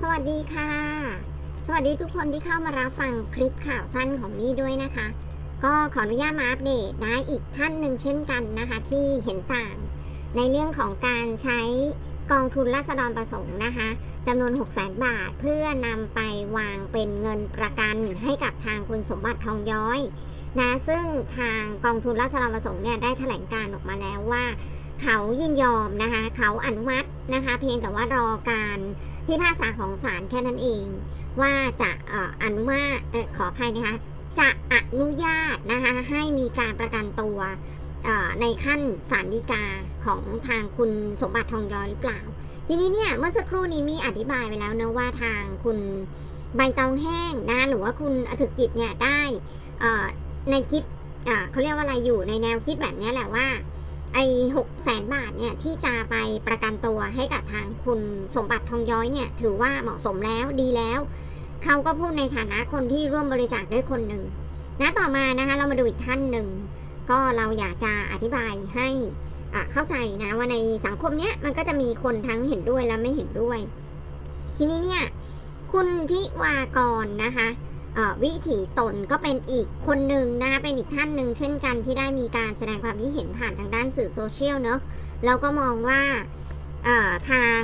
สวัสดีค่ะ สวัสดีทุกคนที่เข้ามารับฟังคลิปข่าวสั้นของมี่ด้วยนะคะ ก็ขออนุญาตมาอัปเดตนะอีกท่านหนึ่งเช่นกันนะคะ ที่เห็นต่างในเรื่องของการใช้กองทุนราษฎรประสงค์นะคะจำนวน 6 0 0 0 0 0บาทเพื่อนำไปวางเป็นเงินประกันให้กับทางคุณสมบัติทองย้อยนะซึ่งทางกองทุนราษฎรประสงค์เนี่ยได้แถลงการออกมาแล้วว่า เขายินยอมนะคะ เขาอนุมัตินะคะ เพียงแต่ว่ารอการพิพากษาของศาลแค่นั้นเอง ว่าจะออนุมาตขออภัยนะคะ จะอนุญาตนะคะให้มีการประกันตัวในขั้นศาลฎีกาของทางคุณสมบัติทองย้อยหรือเปล่า ทีนี้เนี่ยเมื่อสักครู่นี้มีอธิบายไปแล้วนะว่าทางคุณใบตองแห้งนะหรือว่าคุณอถึกจิตเนี่ยได้ในคิดเขาเรียกว่าอะไรอยู่ในแนวคิดแบบนี้แหละว่า ไอ้หกแสนบาทเนี่ยที่จะไปประกันตัวให้กับทางคุณสมบัติทองย้อยเนี่ยถือว่าเหมาะสมแล้วดีแล้วเขาก็พูดในฐานะคนที่ร่วมบริจาคด้วยคนหนึ่งนะต่อมานะคะเรามาดูอีกท่านหนึ่ง ก็เราอยากจะอธิบายให้อะเข้าใจนะว่าในสังคมเนี้ยมันก็จะมีคนทั้งเห็นด้วยและไม่เห็นด้วย ทีนี้เนี่ยคุณทิวากรนะคะ วิถีตนก็เป็นอีกคนหนึ่งนะคะเป็นอีกท่านหนึ่งเช่นกันที่ได้มีการแสดงความคิดเห็นผ่านทางด้านสื่อโซเชียลเนอะเราก็มองว่าทาง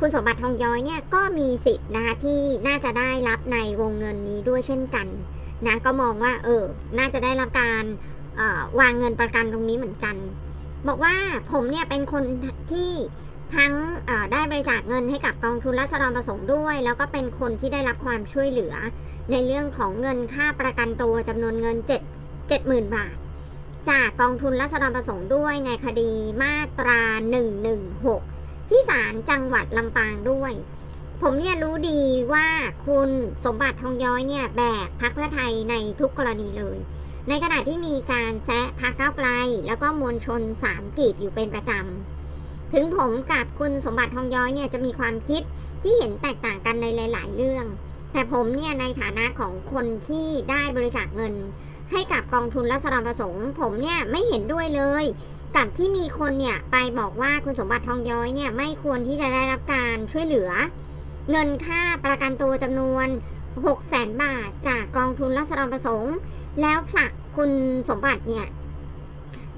คุณสมบัติทองย้อยเนี่ยก็มีสิทธิ์นะคะที่น่าจะได้รับในวงเงินนี้ด้วยเช่นกันนะก็มองว่าเออน่าจะได้รับการวางเงินประกันตรงนี้เหมือนกัน บอกว่าผมเนี่ยเป็นคนที่ทั้งได้บริจาคเงินให้กับกองทุนรัษฎรประสงค์ด้วย แล้วก็เป็นคนที่ได้รับความช่วยเหลือ ในเรื่องของเงินค่าประกันตัวจำนวนเงิน 7 70,000 บาท จากกองทุนรัษฎรประสงค์ด้วยในคดีมาตรา 116 ที่ศาลจังหวัดลำปางด้วย ผมเนี่ยรู้ดีว่าคุณสมบัติทองย้อยเนี่ยแบกพักเพื่อไทยในทุกกรณีเลย ในขณะที่มีการแซะพักเก้าไกล แล้วก็มวลชนสามกีบอยู่เป็นประจำถึงผมกับคุณสมบัติทองย้อยเนี่ยจะมีความคิดที่เห็นแตกต่างกันในหลายๆเรื่อง แต่ผมเนี่ยในฐานะของคนที่ได้บริจาคเงิน ให้กับกองทุนรัษฎรประสงค์ ผมเนี่ยไม่เห็นด้วยเลย กับที่มีคนเนี่ยไปบอกว่าคุณสมบัติทองย้อยเนี่ยไม่ควรที่จะได้รับการช่วยเหลือ เงินค่าประกันตัวจำนวน6 0แสนบาทจากกองทุนรัษฎรประสงค์ แล้วผลักคุณสมบัติเนี่ย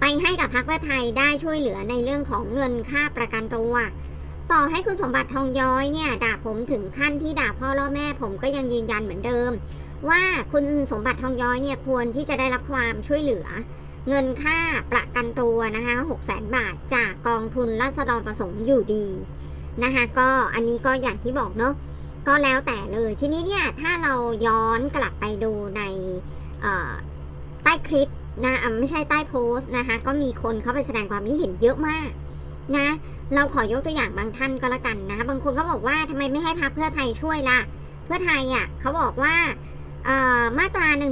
ไปให้กับพรรคเพื่อไทยได้ช่วยเหลือในเรื่องของเงินค่าประกันตัว ต่อให้คุณสมบัติทองย้อยเนี่ยด่าผมถึงขั้นที่ด่าพ่อล่อแม่ ผมก็ยังยืนยันเหมือนเดิม ว่าคุณสมบัติทองย้อยเนี่ยควรที่จะได้รับความช่วยเหลือ เงินค่าประกันตัวนะคะ6 0แสนบาทจากกองทุนรัษฎรประสงค์อยู่ดีนะคะก็อันนี้ก็อย่างที่บอกเนาะก็แล้วแต่เลยทีนี้เนี่ยถ้าเราย้อนกลับไปดูในใต้คลิปนะอะไม่ใช่ใต้โพสต์นะคะก็มีคนเข้าไปแสดงความคิดเห็นเยอะมาก นะ เราขอยกตัวอย่างบางท่านก็แล้วกันนะคะบางคนก็บอกว่าทำไมไม่ให้พักเพื่อไทยช่วยล่ะ เพื่อไทยอะเขาบอกว่าเอ่อมาตรา1นึ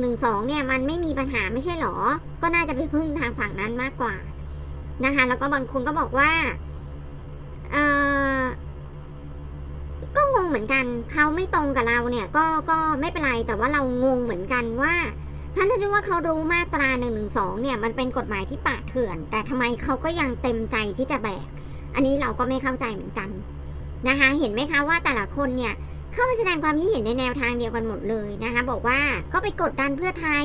เนี่ยมันไม่มีปัญหาไม่ใช่หรอ ก็น่าจะไปพึ่งทางฝั่งนั้นมากกว่านะคะแล้วก็บางคนก็บอกว่าเออก็งงเหมือนกันเขาไม่ตรงกับเราเนี่ย ก็ก็ไม่เป็นไรแต่ว่าเรางงเหมือนกันว่า ท่านที่ว่าเขารู้มาตรา1นึเนี่ยมันเป็นกฎหมายที่ป่าเถื่อน แต่ทำไมเขาก็ยังเต็มใจที่จะแบก อันนี้เราก็ไม่เข้าใจเหมือนกันนะคะ เห็นไหมคะว่าแต่ละคนเนี่ยเข้าไปแสดงความคิดเห็นในแนวทางเดียวกันหมดเลยนะคะ บอกว่าก็ไปกดดันเพื่อไทย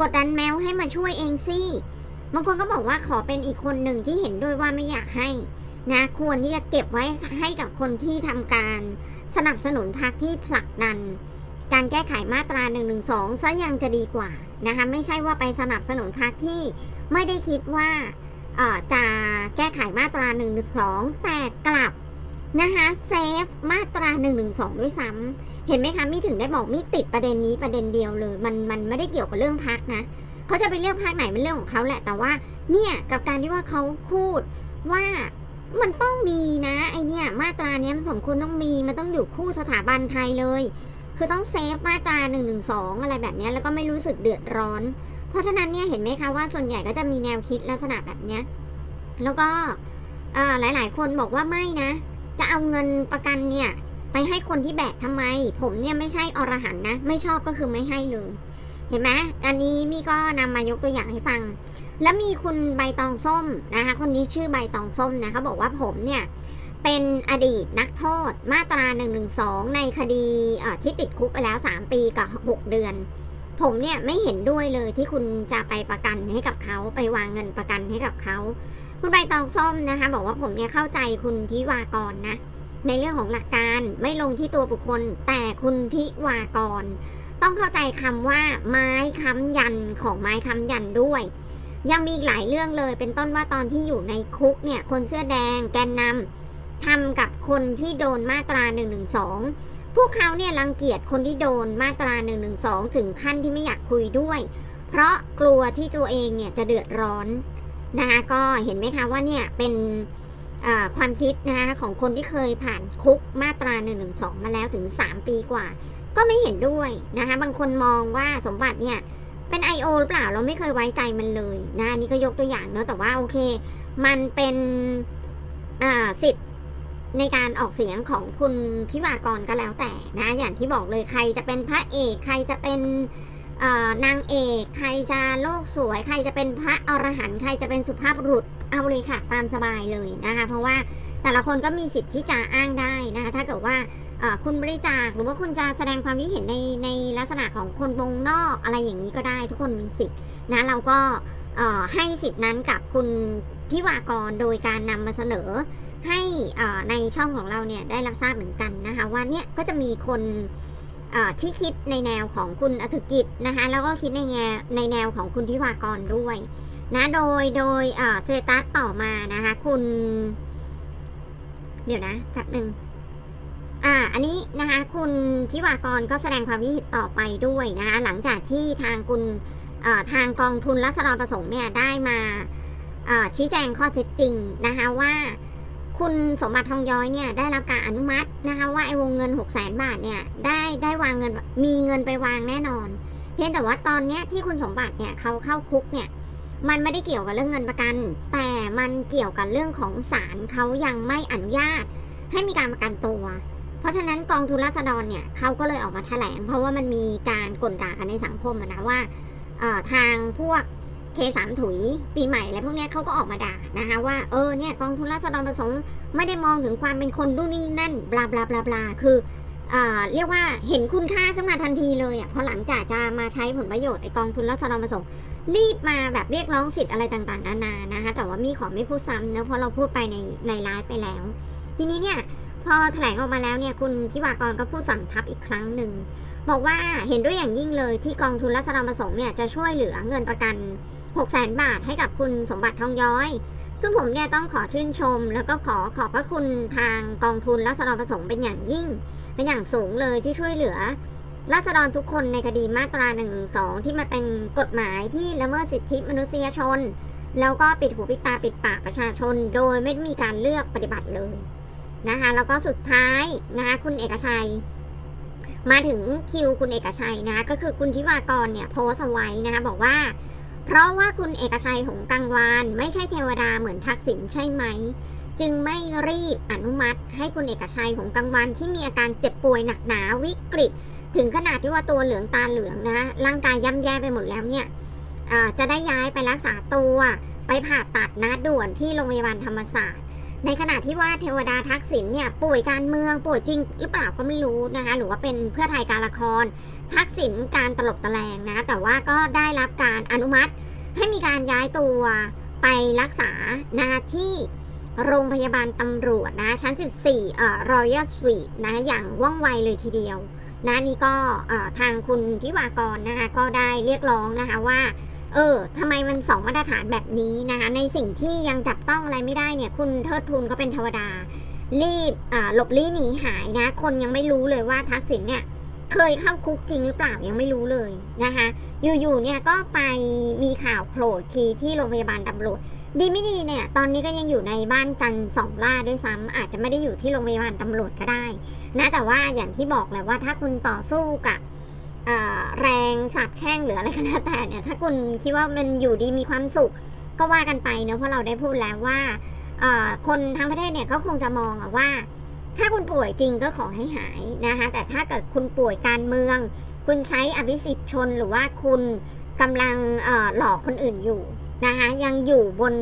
กดดันแมวให้มาช่วยเองสิบางคนก็บอกว่าขอเป็นอีกคนหนึ่งที่เห็นด้วยว่าไม่อยากให้นะควรที่จะเก็บไว้ให้กับคนที่ทำการสนับสนุนพรรคที่ผลักดัน การแก้ไขมาตรา1นึซะยังจะดีกว่านะคะไม่ใช่ว่าไปสนับสนุนพรรคที่ไม่ได้คิดว่าจะแก้ไขมาตรา1นึแต่กลับนะคะเซฟมาตรา1นึด้วยซ้ำเห็นไหมคะมิถึงได้บอกมิติดประเด็นนี้ประเด็นเดียวเลย มันมันไม่ได้เกี่ยวกับเรื่องพักนะเขาจะไปเลือกพักไหนเป็นเรื่องของเขาแหละ แต่ว่าเนี่ยกับการที่ว่าเขาพูดว่ามันต้องมีนะไอเนี่ยมาตราเนี้ยมันสมควรต้องมีมันต้องอยู่คู่สถาบันไทยเลย คือต้องเซฟมาตรา1นึอะไรแบบนี้แล้วก็ไม่รู้สึกเดือดร้อน เพราะฉะนั้นเนี่ยเห็นไหมคะว่าส่วนใหญ่ก็จะมีแนวคิดลักษณะแบบนี้แล้วก็เอ่อหลายๆ คนบอกว่าไม่นะ จะเอาเงินประกันเนี่ยไปให้คนที่แบกทำไม ผมเนี่ยไม่ใช่อรหันนะ ไม่ชอบก็คือไม่ให้เลย เห็นไหมอันนี้มี่ก็นำมายกตัวอย่างให้ฟัง แล้วมีคุณใบตองส้มนะคะ คนนี้ชื่อใบตองส้มนะเขาบอกว่าผมเนี่ย เป็นอดีตนักโทษมาตรา1นึในคดีเอ่อที่ติดคุกไปแล้ว 3 ปีกับ 6 เดือน ผมเนี่ยไม่เห็นด้วยเลยที่คุณจะไปประกันให้กับเขาไปวางเงินประกันให้กับเขา คุณใบตองส้มนะคะ บอกว่าผมเนี่ยเข้าใจคุณทิวากรนะ ในเรื่องของหลักการไม่ลงที่ตัวบุคคล แต่คุณทิวากร ต้องเข้าใจคำว่า ไม้ค้ำยันของไม้ค้ำยันด้วยยังมีอีกหลายเรื่องเลย เป็นต้นว่าตอนที่อยู่ในคุกเนี่ย คนเสื้อแดงแกนนำ ทำกับคนที่โดนมาตรา1นึพวกเขาเนี่ยรังเกียจคนที่โดนมาตรา1นึถึงขั้นที่ไม่อยากคุยด้วย เพราะกลัวที่ตัวเองเนี่ยจะเดือดร้อนนะคะก็เห็นไหมคะว่าเนี่ยเป็นความคิดนะคะของคนที่เคยผ่านคุกมาตรา1นึมาแล้วถึง 3 ปีกว่า ก็ไม่เห็นด้วยนะคะบางคนมองว่าสมบัติเนี่ยเป็น I.O. หรือเปล่าเราไม่เคยไว้ใจมันเลยนะอันนี่ก็ยกตัวอย่างเนอะแต่ว่าโอเค มันเป็นสิทธิ ในการออกเสียงของคุณทิวากรก็แล้วแต่นะอย่างที่บอกเลยใครจะเป็นพระเอก ใครจะเป็นนางเอกใครจะโลกสวย ใครจะเป็นพระอรหันต์ใครจะเป็นสุภาพบุรุษเอาเลยค่ะตามสบายเลยนะคะ เพราะว่าแต่ละคนก็มีสิทธิ์ที่จะอ้างได้นะคะถ้าเกิดว่าคุณบริจาคหรือว่าคุณจะแสดงความคิดเห็นในในลักษณะของคนวงนอกอะไรอย่างนี้ก็ได้ ทุกคนมีสิทธิ์นะเราก็ให้สิทธินั้นกับคุณทิวากรโดยการนำมาเสนอ ให้ในช่องของเราเนี่ยได้รับทราบเหมือนกันนะคะว่าเนี่ยก็จะมีคนที่คิดในแนวของคุณอธิกิจนะคะแล้วก็คิดในแนวในแนวของคุณทิวากรด้วยนะโดยโดยเซตัสต่อมานะคะคุณ เดี๋ยวนะแป๊บหนึ่งอ่าอันนี้นะคะคุณทิวากรก็แสดงความคิดต่อไปด้วยนะคะหลังจากที่ทางคุณทางกองทุนรัศดรประสงค์เนี่ยได้มาชี้แจงข้อเท็จจริงนะคะว่า คุณสมบัติทองย้อยเนี่ยได้รับการอนุมัตินะคะว่าไอ้วงเงิน 6 0 0 0 0 บาทเนี่ยได้ได้วางเงินมีเงินไปวางแน่นอน เพียงแต่ว่าตอนเนี้ยที่คุณสมบัติเนี่ยเขาเข้าคุกเนี่ยมันไม่ได้เกี่ยวกับเรื่องเงินประกัน แต่มันเกี่ยวกับเรื่องของศาลเขายังไม่อนุญาต ให้มีการประกันตัว เพราะฉะนั้นกองทุนราษฎรเนี่ยเขาก็เลยออกมาแถลง เพราะว่ามันมีการกลด่ากันในสังคมนะว่าทางพวก เคสามถุย ปีใหม่อะไรพวกนี้เขาก็ออกมาด่านะคะว่าเออเนี่ยกองทุนราษฎรประสงค์ไม่ได้มองถึงความเป็นคนดูนนี่นั่นบลาบลาบลาบลาคือเรียกว่าเห็นคุณค่าขึ้นมาทันทีเลยอะพอหลังจากจะมาใช้ผลประโยชน์ไอกองทุนราษฎรประสงค์รีบมาแบบเรียกร้องสิทธิ์อะไรต่างๆนานานะคะแต่ว่ามีขอไม่พูดซ้ำเนอะเพราะเราพูดไปในในไลฟ์ไปแล้ว ทีนี้เนี่ยพอแถลงออกมาแล้วเนี่ยคุณทิวากรก็พูดสำทับอีกครั้งหนึ่งบอกว่าเห็นด้วยอย่างยิ่งเลยที่กองทุนรัศดรประสงค์เนี่ยจะช่วยเหลือเงินประกัน 6 0 0 0 0 0บาทให้กับคุณสมบัติทองย้อย ซึ่งผมเนี่ยต้องขอชื่นชม แล้วก็ขอขอบพระคุณทางกองทุนรัศดรประสงค์เป็นอย่างยิ่ง เป็นอย่างสูงเลยที่ช่วยเหลือราษฎรทุกคนในคดีมาตรา1นึที่มันเป็นกฎหมายที่ละเมิดสิทธิมนุษยชน แล้วก็ปิดหูปิดตาปิดปากประชาชน โดยไม่มีการเลือกปฏิบัติเลยนะคะแล้วก็สุดท้ายนะคะคุณเอกชัย มาถึงคิวคุณเอกชัยนะคะก็คือคุณทิวากรเนี่ยโพสเอาไว้นะคะบอกว่า เพราะว่าคุณเอกชัยหงกังวานไม่ใช่เทวดาเหมือนทักษิณใช่ไหม จึงไม่รีบอนุมัติ ให้คุณเอกชัยหงกังวานที่มีอาการเจ็บป่วยหนักหนาวิกฤต ถึงขนาดที่ว่าตัวเหลืองตาเหลืองนะร่างกายย่ำแย่ไปหมดแล้วเนี่ยจะได้ย้ายไปรักษาตัว ไปผ่าตัดนะด่วนที่โรงพยาบาลธรรมศาสตร์ ในขณะที่ว่าเทวดาทักษิณเนี่ยป่วยการเมืองป่วยจริงหรือเปล่าก็ไม่รู้นะคะหรือว่าเป็นเพื่อไทยการละคร ทักษิณการตลบตะแลงนะแต่ว่าก็ได้รับการอนุมัติ ให้มีการย้ายตัวไปรักษานะคะที่โรงพยาบาลตำรวจนะชั้น 14เอ่อ Royal Suite นะอย่างว่องไวเลยทีเดียวนะนี่ก็ทางคุณทิวากรนะคะก็ได้เรียกร้องนะคะว่า เออทำไมมันสองมาตรฐานแบบนี้นะคะ ในสิ่งที่ยังจับต้องอะไรไม่ได้เนี่ย คุณเทิดทุนก็เป็นเทวดา รีบหลบลี้หนีหายนะ คนยังไม่รู้เลยว่าทักษิณเนี่ย เคยเข้าคุกจริงหรือเปล่ายังไม่รู้เลยนะคะ อยู่ๆเนี่ยก็ไปมีข่าวโผล่อีทีที่โรงพยาบาลตำรวจดีไม่ดีเนี่ย ตอนนี้ก็ยังอยู่ในบ้านจันทร์สองล่าด้วยซ้ำอาจจะไม่ได้อยู่ที่โรงพยาบาลตำรวจก็ได้ นะแต่ว่าอย่างที่บอกแหละว่าถ้าคุณต่อสู้กับ แรงสาบแช่งหรืออะไรก็แล้วแต่เนี่ยถ้าคุณคิดว่ามันอยู่ดีมีความสุขก็ว่ากันไปเนอะเพราะเราได้พูดแล้วว่าคนทั้งประเทศเนี่ยก็คงจะมองว่า ถ้าคุณป่วยจริงก็ขอให้หายนะคะแต่ถ้าเกิดคุณป่วยการเมือง คุณใช้อภิสิทธิ์ชนหรือว่าคุณกำลังหลอกคนอื่นอยู่นะคะยังอยู่บน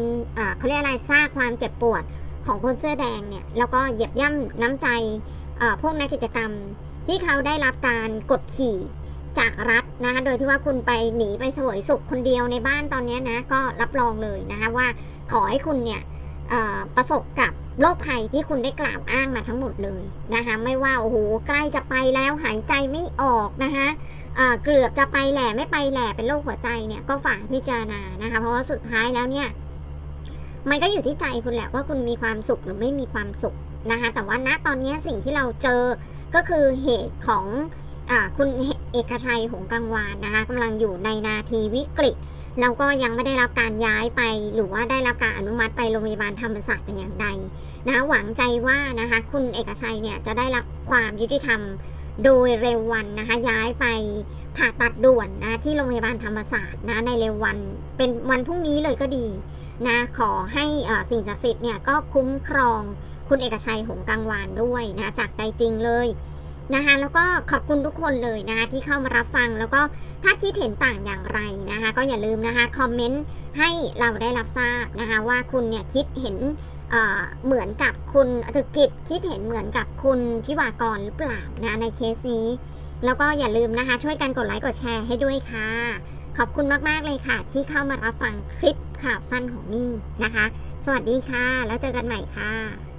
เขาเรียกอะไรสร้างความเจ็บปวดของคนเสื้อแดงเนี่ยแล้วก็เหยียบย่ำน้ำใจพวกนักกิจกรรมที่เขาได้รับการกดขี่ จากรัฐนะคะโดยที่ว่าคุณไปหนีไปสวยสุขคนเดียวในบ้านตอนนี้นะก็รับรองเลยนะคะว่าขอให้คุณเนี่ยประสบกับโรคภัยที่คุณได้กล่าวอ้างมาทั้งหมดเลยนะคะไม่ว่าโอ้โหใกล้จะไปแล้วหายใจไม่ออกนะคะเกือบจะไปแหล่ไม่ไปแหล่เป็นโรคหัวใจเนี่ยก็ฝากพิจารณานะคะเพราะว่าสุดท้ายแล้วเนี่ยมันก็อยู่ที่ใจคุณแหละว่าคุณมีความสุขหรือไม่มีความสุขนะคะแต่ว่าณตอนนี้สิ่งที่เราเจอก็คือเหตุของ คุณเอกชัยหงกังวานนะคะกำลังอยู่ในนาทีวิกฤตแล้วก็ยังไม่ได้รับการย้ายไป หรือว่าได้รับการอนุมัติไปโรงพยาบาลธรรมศาสตร์แต่อย่างใดนะหวังใจว่านะคะคุณเอกชัยเนี่ยจะได้รับความยุติธรรมโดยเร็ววันนะคะย้ายไปผ่าตัดด่วนนะที่โรงพยาบาลธรรมศาสตร์นะในเร็ววันเป็นวันพรุ่งนี้เลยก็ดีนะขอให้สิ่งศักดิ์สิทธิ์เนี่ยก็คุ้มครองคุณเอกชัยหงกังวานด้วยนะจากใจจริงเลย นะคะแล้วก็ขอบคุณทุกคนเลยนะคะที่เข้ามารับฟังแล้วก็ถ้าคิดเห็นต่างอย่างไรนะคะก็อย่าลืมนะคะคอมเมนต์ให้เราได้รับทราบนะคะว่าคุณเนี่ยคิดเห็นเเหมือนกับคุณธุรกิจคิดเห็นเหมือนกับคุณทิวากรหรือเปล่านะในเคสนี้ แล้วก็อย่าลืมนะคะ ช่วยกันกดไลค์กดแชร์ให้ด้วยค่ะ ขอบคุณมาก ๆ เลยค่ะ ที่เข้ามารับฟังคลิปข่าวสั้นของมี่นะคะ สวัสดีค่ะ แล้วเจอกันใหม่ค่ะ